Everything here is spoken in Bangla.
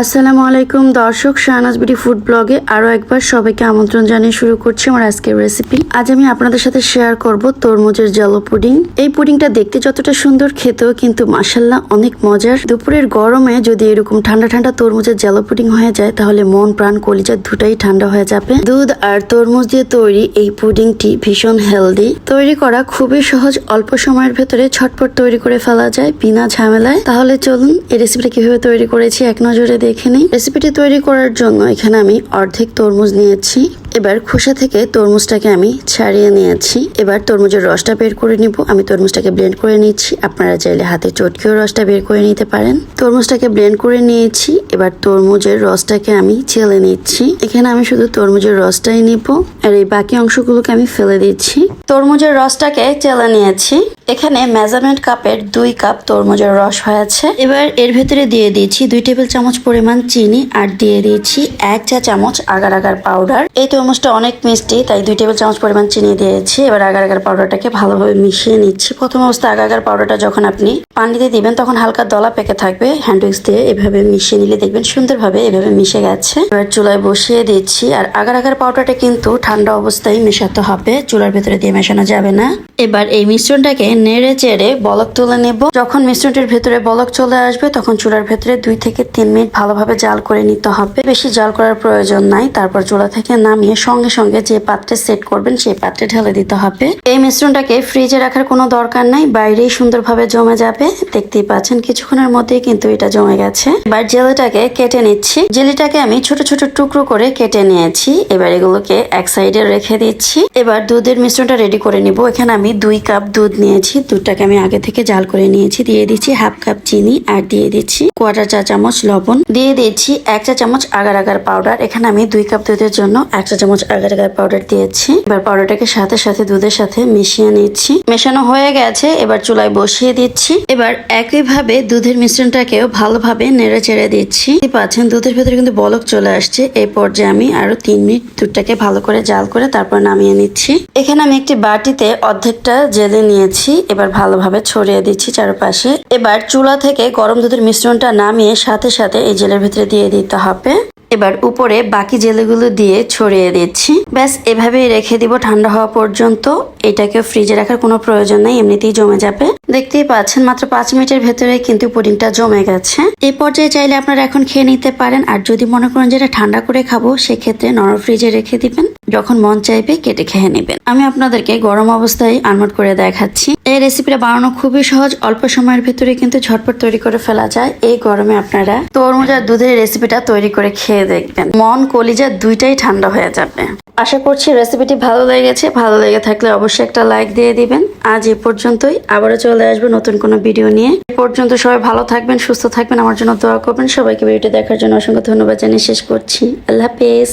আসসালামু আলাইকুম দর্শক, শাহনাজ বিডি ফুড ব্লগে আরও একবার সবাইকে আমন্ত্রণ জানিয়ে শুরু করছি আমার আজকের রেসিপি আজ আমি আপনাদের সাথে শেয়ার করব তরমুজের জেলো পুডিং এই পুডিংটা দেখতে যতটা সুন্দর, খেতেও কিন্তু মাসাল্লাহ অনেক মজার। দুপুরের গরমে যদি এরকম ঠান্ডা ঠান্ডা তরমুজের জেলো পুডিং হয়ে যায়, তাহলে মন, প্রাণ, কলিজা দুটাই ঠান্ডা হয়ে যাবে। দুধ আর তরমুজ দিয়ে তৈরি এই পুডিংটি ভীষণ হেলদি তৈরি করা খুবই সহজ, অল্প সময়ের ভেতরে ছটপট তৈরি করে ফেলা যায় বিনা ঝামেলায়। তাহলে চলুন, এই রেসিপিটা কীভাবে তৈরি করেছি, এক নজরে দেখে নিই। রেসিপিটি তৈরি করার জন্য এখানে আমি অর্ধেক তরমুজ নিয়েছি। এবার খোসা থেকে তরমুজটাকে আমি ছাড়িয়ে নিয়েছি। এবার তরমুজের রসটা বের করে নিব। আমি তরমুজটাকে ব্লেন্ড করে নিচ্ছি। আপনারা চাইলে হাতে চটকিও রসটা বের করে নিতে পারেন। তরমুজটাকে ব্লেন্ড করে নিয়েছি। এবার তরমুজের রসটাকে আমি ছেলে নিচ্ছি। এখানে আমি শুধু তরমুজের রসটাই নিব। আর এই বাকি অংশগুলোকে আমি ফেলে দিচ্ছি। তরমুজের রসটাকে চেলে নিয়েছি। এখানে মেজারমেন্ট কাপের দুই কাপ তরমুজের রস হয়েছে। এবার এর ভেতরে দিয়ে দিয়েছি দুই টেবিল চামচ পরিমাণ চিনি আর দিয়ে দিয়েছি এক চা চামচ আগার আগার পাউডার। এই তরমুজটা অনেক মিষ্টি, তাই দুই টেবিল চামচ পরিমাণ চিনি দিয়েছি। এবার আগার আগার পাউডারটাকে ভালোভাবে মিশিয়ে নিচ্ছি। প্রথম অবস্থায় আগার আগার পাউডারটা যখন আপনি পানিতে দিবেন, তখন হালকা দলা পেকে থাকবে। হ্যান্ড উইক্স দিয়ে এভাবে মিশিয়ে নিলে দেখবেন সুন্দরভাবে এভাবে মিশে গেছে। এবার চুলায় বসিয়ে দিচ্ছি। আর আগার আগার পাউডারটা কিন্তু ঠান্ডা অবস্থায় মেশাতে হবে। চুলার ভেতরে দিয়ে মেশানো যাবে না। এবার এই মিশ্রণটাকে নেড়ে চেড়ে বলক তুলে নেব। যখন মিশ্রণটির ভেতরে বলক চলে আসবে, তখন চুলার ভেতরে দুই থেকে তিন মিনিট ভালোভাবে জাল করে নিতে হবে। বেশি জাল করার প্রয়োজন নাই। তারপর চুলা থেকে নামিয়ে সঙ্গে সঙ্গে যে পাত্রে সেট করবেন, সেই পাত্রে ঢেলে দিতে হবে। এই মিশ্রণটাকে ফ্রিজে রাখার কোনো দরকার নাই। বাইরেই সুন্দরভাবে জমে যাবে। দেখতেই পাচ্ছেন, কিছুক্ষণের মধ্যেই কিন্তু এটা জমে গেছে। এবার জেলিটাকে কেটে নিচ্ছি। জেলিটাকে আমি ছোট ছোট টুকরো করে কেটে নিয়েছি। এবার এগুলোকে এক সাইডে রেখে দিচ্ছি। এবার দুধের মিশ্রণটা রেডি করে নিব। এখানে আমি দুই কাপ দুধ নিয়েছি। দুধটাকে আমি আগে থেকে জাল করে নিয়েছি। দিয়ে দিচ্ছি হাফ কাপ চিনি আর দিয়ে দিচ্ছি কোয়াটার চা চামচ লবণ। দিয়ে দিচ্ছি এক চা চামচ আগার আগার পাউডার এখানে আমি দুই কাপ দুধের জন্য এক চা চামচ আগার আগার পাউডার দিয়েছি। এবার পাউডারটাকে সাথে সাথে দুধের সাথে মিশিয়ে নিচ্ছি। মেশানো হয়ে গেছে। এবার চুলায় বসিয়ে দিচ্ছি। এবার একইভাবে দুধের মিশ্রণটাকেও ভালোভাবে নেড়ে চেড়ে দিচ্ছি। পাচ্ছেন, দুধের ভেতরে কিন্তু বলক চলে আসছে। এই পর্যায়ে আমি আরও তিন মিনিট দুধটাকে ভালো করে জাল করে তারপর নামিয়ে নিচ্ছি। এখানে আমি একটি বাটিতে অর্ধেকটা জেলে নিয়েছি, এবার ভালোভাবে ছড়িয়ে দিচ্ছি চারপাশে। এবার চুলা থেকে গরম দুধের মিশ্রণটা নামিয়ে সাথে সাথে এই জেলের ভিতরে দিয়ে দিতে হবে। এবার উপরে বাকি জেলেগুলো দিয়ে ছড়িয়ে দিচ্ছি। ব্যাস, এভাবেই রেখে দিব ঠান্ডা হওয়া পর্যন্ত। এটাকে ফ্রিজে রাখার কোনো প্রয়োজন নেই, এমনিতেই জমে যাবে। দেখতেই পাচ্ছেন, মাত্র পাঁচ মিনিটের ভেতরে কিন্তু পুডিংটা জমে গেছে। এই পর্যায়ে চাইলে আপনারা এখন খেয়ে নিতে পারেন, আর যদি মনে করেন যেটা ঠান্ডা করে খাব, সেক্ষেত্রে নরম ফ্রিজে রেখে দিবেন। যখন মন চাইবে, কেটে খেয়ে নেবেন। আমি আপনাদেরকে গরম অবস্থায় আনমোট করে দেখাচ্ছি। এই রেসিপিটা বানানো খুবই সহজ, অল্প সময়ের ভেতরে কিন্তু ঝটপট তৈরি করে ফেলা যায়। এই গরমে আপনারা তরমুজ আর দুধের রেসিপিটা তৈরি করে খেয়ে দেখবেন। মন, কলিজা দুইটাই ঠান্ডা হয়ে যাবে। আশা করছি রেসিপিটি ভালো লেগেছে। ভালো লেগে থাকলে অবশ্যই একটা লাইক দিয়ে দিবেন। আজ এ পর্যন্তই। আবারও চলে আসবে নতুন কোনো ভিডিও নিয়ে। এ পর্যন্ত সবাই ভালো থাকবেন, সুস্থ থাকবেন। আমার জন্য দোয়া করবেন। সবাইকে ভিডিওটি দেখার জন্য অসংখ্য ধন্যবাদ জানিয়ে শেষ করছি। আল্লাহ হাফেজ।